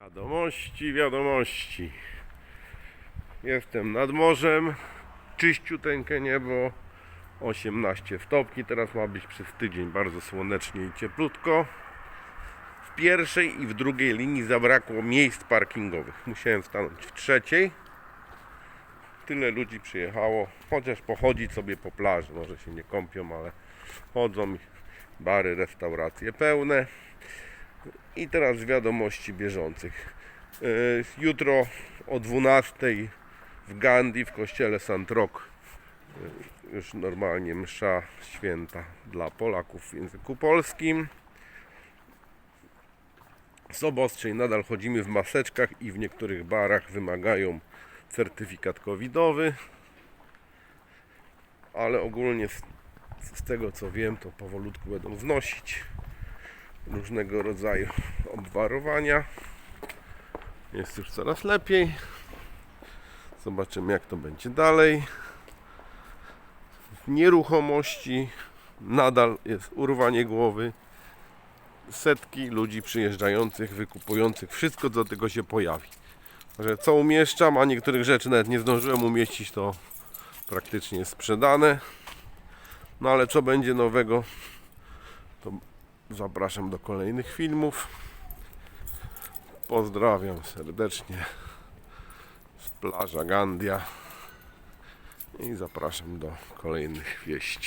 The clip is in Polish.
Wiadomości, wiadomości. Jestem nad morzem. Czyściuteńkie niebo. 18 stopni. Teraz ma być przez tydzień bardzo słonecznie i cieplutko. W pierwszej i w drugiej linii zabrakło miejsc parkingowych. Musiałem stanąć w trzeciej. Tyle ludzi przyjechało. Chociaż pochodzić sobie po plaży. Może się nie kąpią, ale chodzą. Bary, restauracje pełne. I teraz wiadomości bieżących. Yy, Jutro o 12 w Gandhi w kościele St. Roch yy, już normalnie msza święta dla Polaków w języku polskim. Z nadal chodzimy w maseczkach i w niektórych barach wymagają certyfikat covidowy. Ale ogólnie z, z tego co wiem to powolutku będą wnosić różnego rodzaju obwarowania. Jest już coraz lepiej. Zobaczymy jak to będzie dalej. W nieruchomości nadal jest urwanie głowy. Setki ludzi przyjeżdżających, wykupujących wszystko co tylko się pojawi. Że co umieszczam, a niektórych rzeczy nawet nie zdążyłem umieścić, to praktycznie sprzedane. No ale co będzie nowego, to Zapraszam do kolejnych filmów. Pozdrawiam serdecznie z plaża Gandia i zapraszam do kolejnych wieści.